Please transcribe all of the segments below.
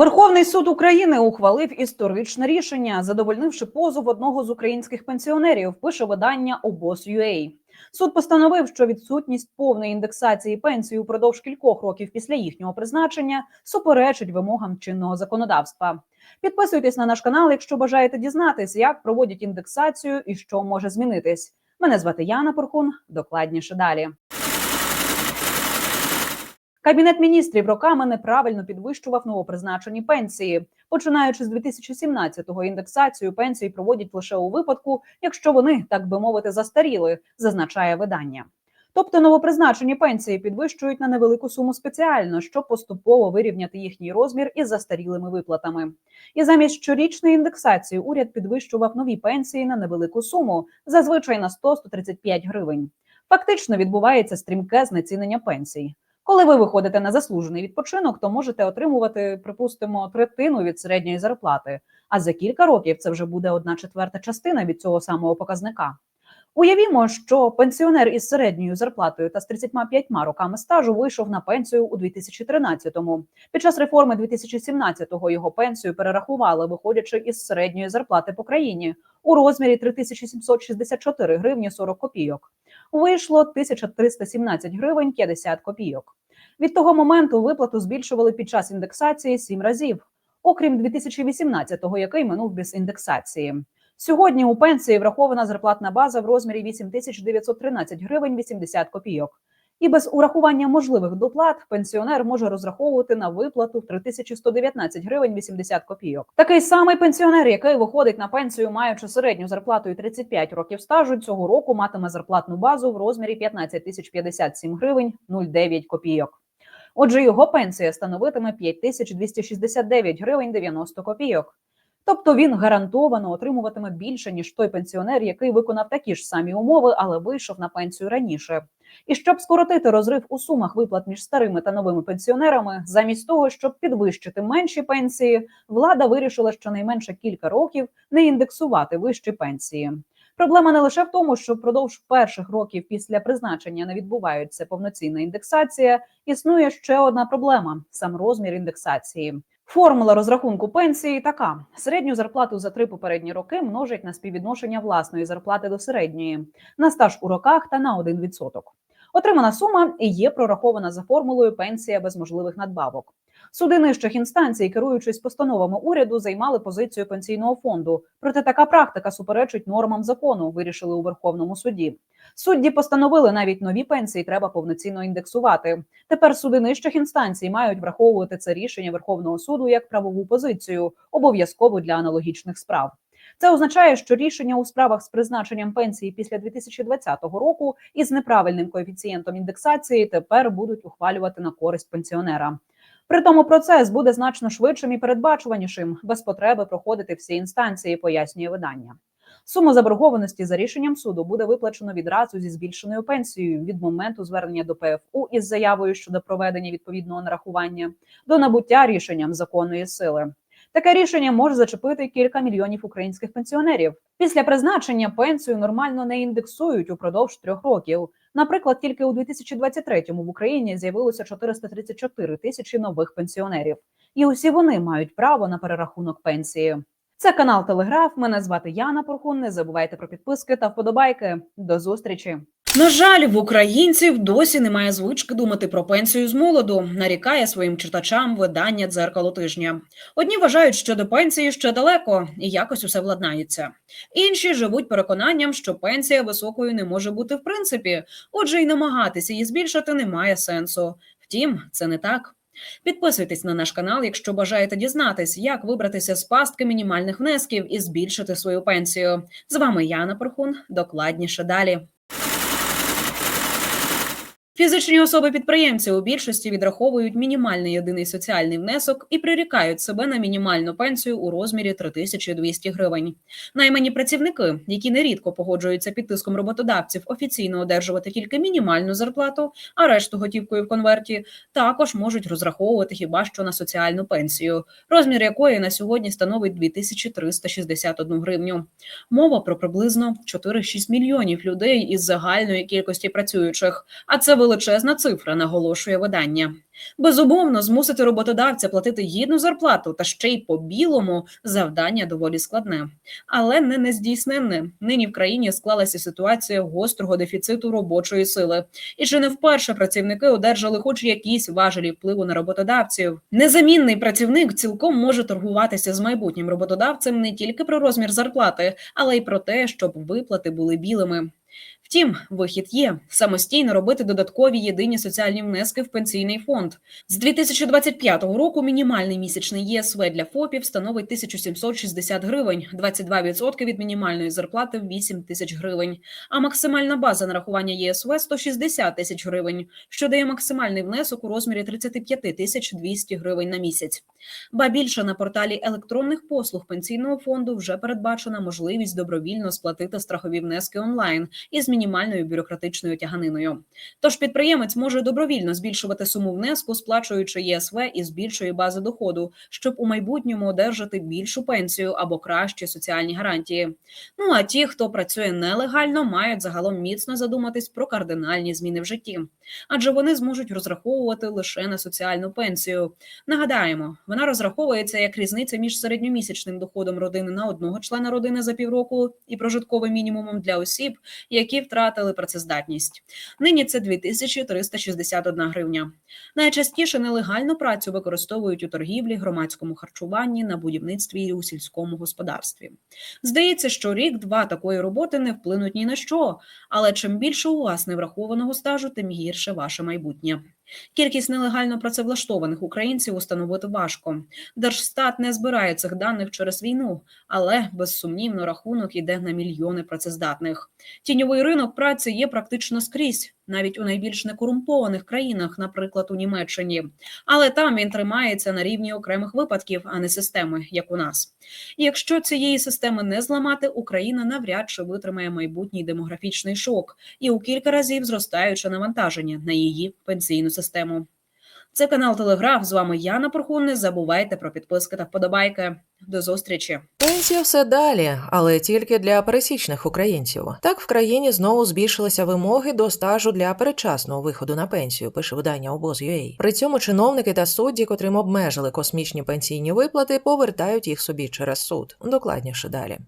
Верховний суд України ухвалив історичне рішення, задовольнивши позов одного з українських пенсіонерів. Пише видання обоз.ua. Суд постановив, що відсутність повної індексації пенсії упродовж кількох років після їхнього призначення суперечить вимогам чинного законодавства. Підписуйтесь на наш канал, якщо бажаєте дізнатись, як проводять індексацію і що може змінитись. Мене звати Яна Порхун. Докладніше далі. Кабінет міністрів роками неправильно підвищував новопризначені пенсії. Починаючи з 2017-го, індексацію пенсій проводять лише у випадку, якщо вони, так би мовити, застаріли, зазначає видання. Тобто новопризначені пенсії підвищують на невелику суму спеціально, щоб поступово вирівняти їхній розмір із застарілими виплатами. І замість щорічної індексації уряд підвищував нові пенсії на невелику суму, зазвичай на 100-135 гривень. Фактично відбувається стрімке знецінення пенсій. Коли ви виходите на заслужений відпочинок, то можете отримувати, припустимо, третину від середньої зарплати. А за кілька років це вже буде одна четверта частина від цього самого показника. Уявімо, що пенсіонер із середньою зарплатою та з 35 роками стажу вийшов на пенсію у 2013-му. Під час реформи 2017-го його пенсію перерахували, виходячи із середньої зарплати по країні у розмірі 3764 гривні 40 копійок. Вийшло 1317 гривень 50 копійок. Від того моменту виплату збільшували під час індексації сім разів, окрім 2018-го, який минув без індексації. Сьогодні у пенсії врахована зарплатна база в розмірі 8913 гривень 80 копійок. І без урахування можливих доплат пенсіонер може розраховувати на виплату в 3119 гривень 80 копійок. Такий самий пенсіонер, який виходить на пенсію, маючи середню зарплату і 35 років стажу, цього року матиме зарплатну базу в розмірі 15 тисяч 57 гривень 09 копійок. Отже, його пенсія становитиме 5269 гривень 90 копійок. Тобто він гарантовано отримуватиме більше ніж той пенсіонер, який виконав такі ж самі умови, але вийшов на пенсію раніше. І щоб скоротити розрив у сумах виплат між старими та новими пенсіонерами, замість того, щоб підвищити менші пенсії, влада вирішила щонайменше кілька років не індексувати вищі пенсії. Проблема не лише в тому, що впродовж перших років після призначення не відбувається повноцінна індексація. Існує ще одна проблема сам розмір індексації. Формула розрахунку пенсії така: середню зарплату за три попередні роки множить на співвідношення власної зарплати до середньої, на стаж у роках та на 1%. Отримана сума і є прорахована за формулою пенсія без можливих надбавок. Суди нижчих інстанцій, керуючись постановами уряду, займали позицію пенсійного фонду. Проте така практика суперечить нормам закону. Вирішили у Верховному суді. Судді постановили навіть нові пенсії треба повноцінно індексувати. Тепер суди нижчих інстанцій мають враховувати це рішення Верховного суду як правову позицію, обов'язково для аналогічних справ. Це означає, що рішення у справах з призначенням пенсії після 2020 року із неправильним коефіцієнтом індексації тепер будуть ухвалювати на користь пенсіонера. При тому процес буде значно швидшим і передбачуванішим, без потреби проходити всі інстанції, пояснює видання. Сума заборгованості за рішенням суду буде виплачено відразу зі збільшеною пенсією від моменту звернення до ПФУ із заявою щодо проведення відповідного нарахування до набуття рішенням законної сили. Таке рішення може зачепити кілька мільйонів українських пенсіонерів. Після призначення пенсію нормально не індексують упродовж трьох років. Наприклад, тільки у 2023-му в Україні з'явилося 434 тисячі нових пенсіонерів, і усі вони мають право на перерахунок пенсії. Це канал Телеграф. Мене звати Яна Порхун. Не забувайте про підписки та вподобайки. До зустрічі. На жаль, в українців досі немає звички думати про пенсію з молоду. Нарікає своїм читачам видання дзеркало тижня. Одні вважають, що до пенсії ще далеко і якось усе владнається. Інші живуть переконанням, що пенсія високою не може бути в принципі, отже, й намагатися її збільшити немає сенсу. Втім, це не так. Підписуйтесь на наш канал, якщо бажаєте дізнатись, як вибратися з пастки мінімальних внесків і збільшити свою пенсію. З вами Яна Порхун. Докладніше далі. Фізичні особи-підприємці у більшості відраховують мінімальний єдиний соціальний внесок і прирікають себе на мінімальну пенсію у розмірі 3200 гривень. Наймані працівники, які нерідко погоджуються під тиском роботодавців, офіційно одержувати тільки мінімальну зарплату, а решту готівкою в конверті, також можуть розраховувати хіба що на соціальну пенсію, розмір якої на сьогодні становить 2361 гривню. Мова про приблизно 4-6 мільйонів людей із загальної кількості працюючих, а це велика величезна цифра, наголошує видання. Безумовно, змусити роботодавця платити гідну зарплату та ще й по білому завдання доволі складне, але не нездійсненне. Нині в країні склалася ситуація гострого дефіциту робочої сили, і чи не вперше працівники одержали хоч якісь важелі впливу на роботодавців. Незамінний працівник цілком може торгуватися з майбутнім роботодавцем не тільки про розмір зарплати, але й про те, щоб виплати були білими. Втім, вихід є самостійно робити додаткові єдині соціальні внески в пенсійний фонд. З 2025 року мінімальний місячний ЄСВ для ФОПів становить 1760 гривень, 22% від мінімальної зарплати в 8 тисяч гривень. А максимальна база нарахування ЄСВ 160 тисяч гривень, що дає максимальний внесок у розмірі 35 тисяч 200 гривень на місяць. Ба більше на порталі електронних послуг пенсійного фонду вже передбачена можливість добровільно сплатити страхові внески онлайн із мінімальною бюрократичною тяганиною. Тож підприємець може добровільно збільшувати суму внеску, сплачуючи ЄСВ із більшої бази доходу, щоб у майбутньому одержати більшу пенсію або кращі соціальні гарантії. Ну а ті, хто працює нелегально, мають загалом міцно задуматись про кардинальні зміни в житті, адже вони зможуть розраховувати лише на соціальну пенсію. Нагадаємо, вона розраховується як різниця між середньомісячним доходом родини на одного члена родини за півроку і прожитковим мінімумом для осіб, які втратили працездатність. Нині це 2361 гривня. Найчастіше нелегальну працю використовують у торгівлі, громадському харчуванні, на будівництві і у сільському господарстві. Здається, що рік-два такої роботи не вплинуть ні на що, але чим більше у вас неврахованого стажу, тим гірше ваше майбутнє. Кількість нелегально працевлаштованих українців установити важко. Держстат не збирає цих даних через війну, але безсумнівно рахунок іде на мільйони працездатних. Тіньовий ринок праці є практично скрізь, навіть у найбільш некорумпованих країнах, наприклад, у Німеччині. Але там він тримається на рівні окремих випадків, а не системи, як у нас. І якщо цієї системи не зламати, Україна навряд чи витримає майбутній демографічний шок і у кілька разів зростаюче навантаження на її пенсійну систему. Це канал Телеграф. З вами Яна Порхун. Не забувайте про підписки та вподобайки. До зустрічі. Пенсія все далі, але тільки для пересічних українців. Так в країні знову збільшилися вимоги до стажу для передчасного виходу на пенсію. Пише видання обоз.ua. При цьому чиновники та судді, котрим обмежили космічні пенсійні виплати, повертають їх собі через суд. Докладніше далі.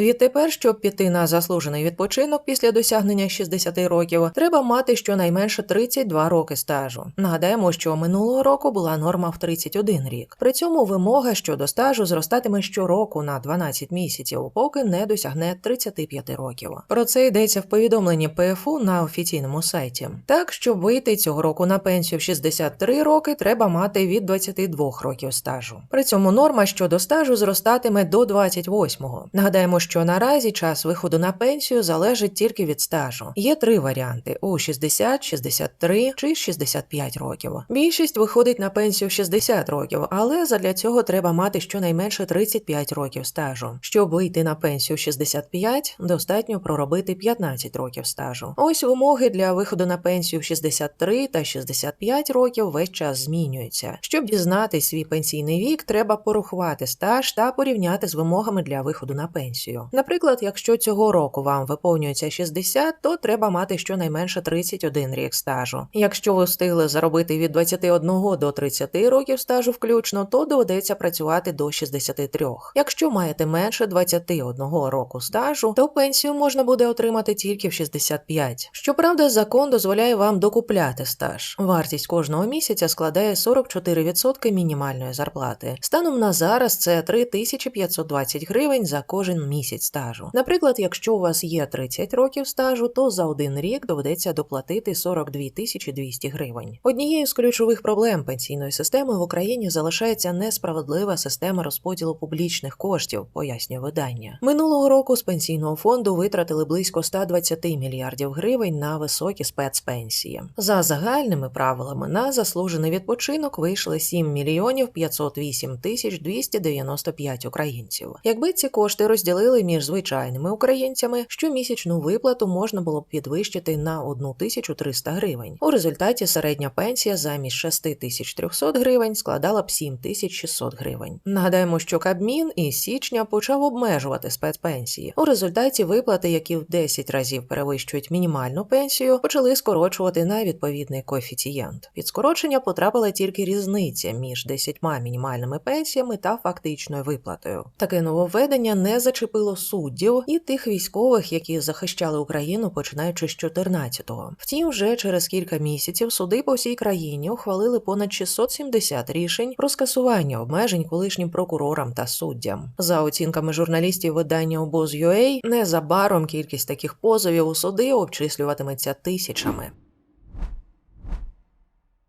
Відтепер, щоб піти на заслужений відпочинок після досягнення 60 років, треба мати щонайменше 32 роки стажу. Нагадаємо, що минулого року була норма в 31 рік. При цьому вимога щодо стажу зростатиме щороку на 12 місяців, поки не досягне 35 років. Про це йдеться в повідомленні ПФУ на офіційному сайті. Так, щоб вийти цього року на пенсію в 63 роки, треба мати від 22 років стажу. При цьому норма щодо стажу зростатиме до 28-го. Нагадаємо, що наразі час виходу на пенсію залежить тільки від стажу. Є три варіанти: у 60, 63 чи 65 років. Більшість виходить на пенсію в 60 років, але задля цього треба мати щонайменше 35 років стажу. Щоб вийти на пенсію в 65, достатньо проробити 15 років стажу. Ось вимоги для виходу на пенсію в 63 та 65 років весь час змінюються. Щоб дізнатись свій пенсійний вік, треба порахувати стаж та порівняти з вимогами для виходу на пенсію. Наприклад, якщо цього року вам виповнюється 60, то треба мати щонайменше 31 рік стажу. Якщо ви встигли заробити від 21 до 30 років стажу включно, то доведеться працювати до 63. Якщо маєте менше 21 року стажу, то пенсію можна буде отримати тільки в 65. Щоправда, закон дозволяє вам докупляти стаж. Вартість кожного місяця складає 44% мінімальної зарплати. Станом на зараз це 3520 гривень за кожен місяць стажу. Наприклад, якщо у вас є 30 років стажу, то за один рік доведеться доплатити 42 тисячі 200 гривень. Однією з ключових проблем пенсійної системи в Україні залишається несправедлива система розподілу публічних коштів, пояснює видання. Минулого року з пенсійного фонду витратили близько 120 мільярдів гривень на високі спецпенсії. За загальними правилами на заслужений відпочинок вийшли 7 мільйонів 508 тисяч 295 українців. Якби ці кошти розділили поділили між звичайними українцями, що місячну виплату можна було б підвищити на 1300 гривень. У результаті середня пенсія замість 6300 гривень складала б 7600 гривень. Нагадаємо, що Кабмін із січня почав обмежувати спецпенсії. У результаті виплати, які в 10 разів перевищують мінімальну пенсію, почали скорочувати на відповідний коефіцієнт. Під скорочення потрапила тільки різниця між 10 мінімальними пенсіями та фактичною виплатою. Таке нововведення не зачепило суддів і тих військових, які захищали Україну починаючи з 14-го. Втім, вже через кілька місяців суди по всій країні ухвалили понад 670 рішень про скасування обмежень колишнім прокурорам та суддям. За оцінками журналістів видання обоз.ua, незабаром кількість таких позовів у суди обчислюватиметься тисячами.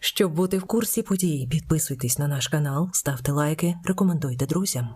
Щоб бути в курсі подій, підписуйтесь на наш канал, ставте лайки, рекомендуйте друзям.